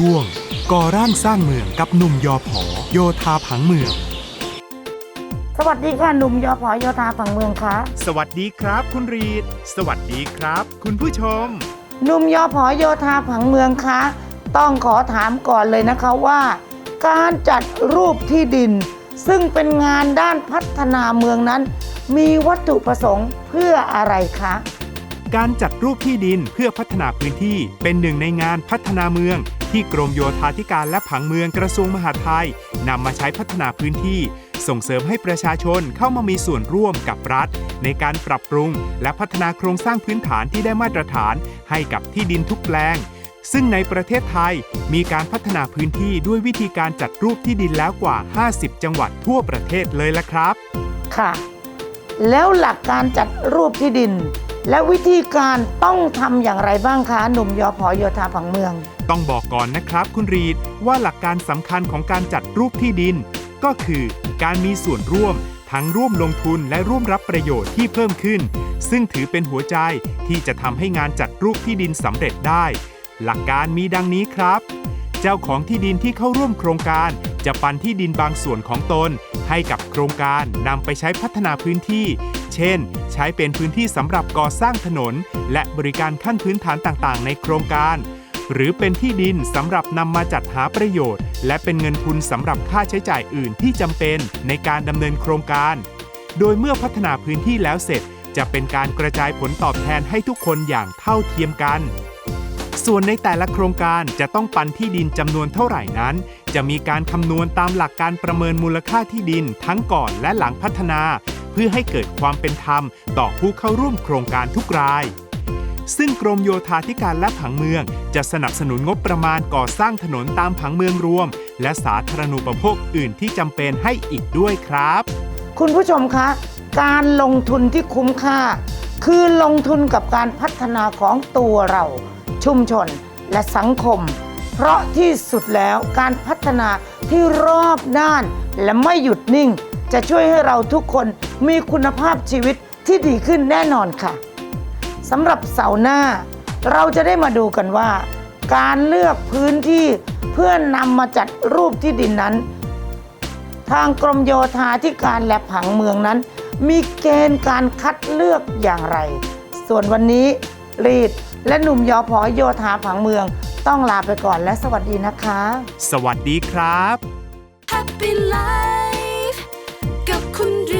ช่วง ก่อร่างสร้างเมืองกับหนุ่มยอผอโยธาผังเมือง สวัสดีค่ะหนุ่มยอพอโยธาผังเมืองคะสวัสดีครับ คุณรีด สวัสดีครับ คุณผู้ชม หนุ่มยอพอโยธาผังเมืองคะต้องขอถามก่อนเลยนะคะว่า การจัดรูปที่ดิน ซึ่งเป็นงานด้านพัฒนาเมืองนั้น มีวัตถุประสงค์เพื่ออะไรคะการจัดรูปที่ดินเพื่อพัฒนาพื้นที่เป็นหนึ่งในงานพัฒนาเมือง ที่กรมโยธาธิการและผังเมืองกระทรวงมหาดไทยนำมาใช้พัฒนาพื้นที่ ส่งเสริมให้ประชาชนเข้ามามีส่วนร่วมกับรัฐ ในการปรับปรุง และพัฒนาโครงสร้างพื้นฐานที่ได้มาตรฐาน ให้กับที่ดินทุกแปลง ซึ่งในประเทศไทยมีการพัฒนาพื้นที่ด้วยวิธีการจัดรูปที่ดินแล้วกว่า 50 จังหวัดทั่วประเทศเลยละครับ ค่ะ แล้วหลักการจัดรูปที่ดิน และวิธีการต้องทำอย่างไรบ้างคะ หนุ่มยอพอโยธาผังเมือง ต้องบอกก่อนนะครับคุณรีดว่าหลักการสำคัญของการจัดรูปที่ดิน ก็คือการมีส่วนร่วม ทั้งร่วมลงทุนและร่วมรับประโยชน์ที่เพิ่มขึ้น ซึ่งถือเป็นหัวใจที่จะทำให้งานจัดรูปที่ดินสำเร็จได้ หลักการมีดังนี้ครับ เจ้าของที่ดินที่เข้าร่วมโครงการ จะปันที่ดินบางส่วนของตน ให้กับโครงการนำไปใช้พัฒนาพื้นที่ เช่น ใช้เป็นพื้นที่สำหรับก่อสร้างถนน และบริการขั้นพื้นฐานต่างๆ ในโครงการ หรือเป็นที่ดินสำหรับนำมาจัดหาประโยชน์ และเป็นเงินทุนสำหรับค่าใช้จ่ายอื่นที่จำเป็นในการดำเนินโครงการ โดยเมื่อพัฒนาพื้นที่แล้วเสร็จ จะเป็นการกระจายผลตอบแทนให้ทุกคนอย่างเท่าเทียมกัน ส่วนในแต่ละโครงการจะต้องปันที่ดินจำนวนเท่าไหร่นั้น จะมีการคำนวณตามหลักการประเมินมูลค่าที่ดินทั้งก่อนและหลังพัฒนา เพื่อให้เกิดความเป็นธรรม ต่อผู้เข้าร่วมโครงการทุกราย ซึ่งกรมโยธาธิการและผังเมือง จะสนับสนุนงบประมาณก่อสร้างถนนตามผังเมืองรวม และสาธารณูปโภคอื่นที่จำเป็นให้อีกด้วยครับ คุณผู้ชมคะ การลงทุนที่คุ้มค่า คือลงทุนกับการพัฒนาของตัวเรา ชุมชนและสังคม เพราะที่สุดแล้วการพัฒนาที่รอบด้านและไม่หยุดนิ่ง จะช่วยให้เราทุกคนมีคุณภาพชีวิตที่ดีขึ้นแน่นอนค่ะสำหรับเสาหน้า เราจะได้มาดูกันว่า การเลือกพื้นที่เพื่อนำมาจัดรูปที่ดินนั้น ทางกรมโยธาธิการและผังเมืองนั้น มีเกณฑ์การคัดเลือกอย่างไร ส่วนวันนี้ รีด และหนุ่มยอพอโยธาผังเมือง ต้องลาไปก่อนและสวัสดีนะคะ สวัสดีครับ Happy Life กับคุณรี